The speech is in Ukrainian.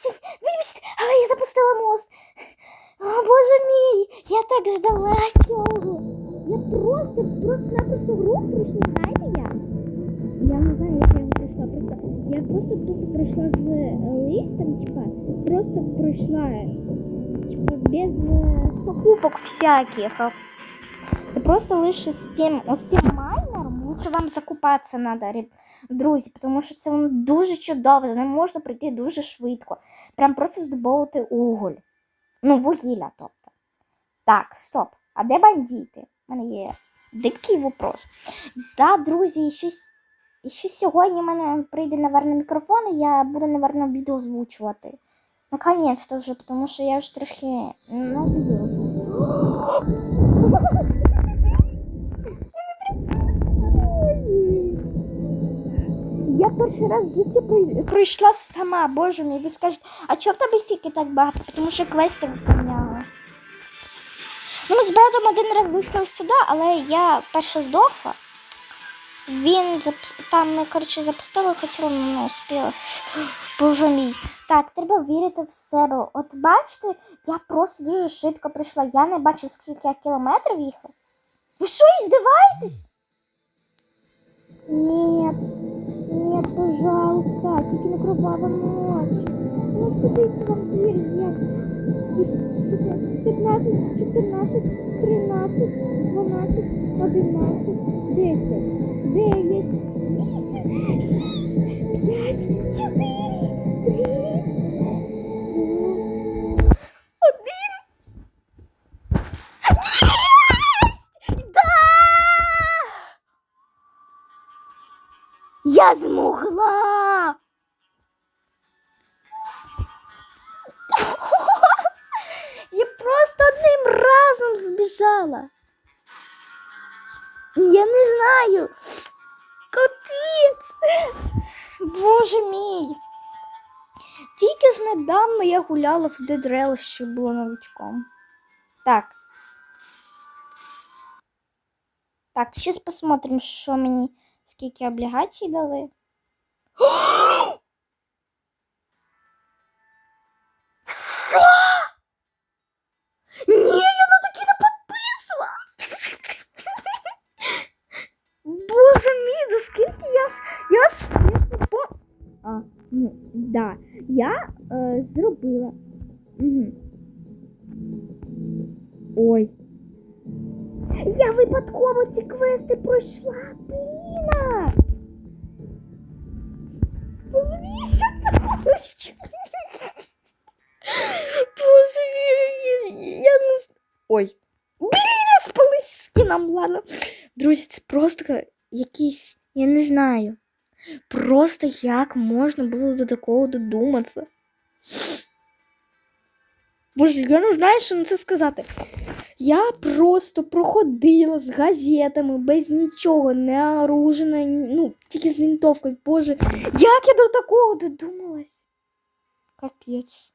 вибачте, вибачте, але я запустила мост. О, боже мій, я так ждала цього. Я просто, просто-напросто гру пройшла, знаєте як? Я не знаю, як я його пройшла. Просто я просто тупо пройшла з е, листом, типа, просто пройшла, типа, без е, покупок всяких. І просто лише з тим, ось цим майнером лучше Вам закупатися надо, друзі, тому що це воно дуже чудово, з ним можна пройти дуже швидко. Прям просто здобувати уголь. Ну, вугілля, тобто. Так, стоп. А де бандити? У мене є дикий вопрос. Да, друзі, і ще, сьогодні в мене прийде, наверное, мікрофон, і я буду, наверное, відео озвучувати. Наконець-то вже, тому що я ж трохи наб'ю. Раз житті прой- сама, боже мій, ви скажете, а чого в тебе стільки так багато? Тому що квести виконала. Ну, ми з Бедом один раз вийшли сюди, але я перша здохла. Він зап... там ми, коротше, запустили, хотіли, але не успіли. Боже мій. Так, треба вірити в себе. От бачите, я просто дуже швидко прийшла. Я не бачу, скільки я кілометрів їхав. Ви що, іздиваєтесь? Нет, нет, не кровава ночь. Ну, сидить вампір, як? 15, 14, 13, 12, 11, 10, 9, 8, 5, 4, 3, 1. Да! Я змогла. Разом збіжала. Я не знаю. Капець. Боже мій. Тільки ж недавно я гуляла в Rail, що було новичком. Так. Так, зараз посмотрим, що мені, скільки облігацій дали. Що? Да. Я е, зробила. Угу. Ой. Я випадково ці квести пройшла. Бліна! Мій, що я, не Ой. Блін, я спалась з скіном, ладно. Друзі, це просто якийсь, я не знаю. Просто як можна було до такого додуматися. Боже, я не знаю, що на це сказати. Я просто проходила з газетами без нічого, не оружена, ну, тільки з винтовкою. Боже, як я до такого додумалась? Капець.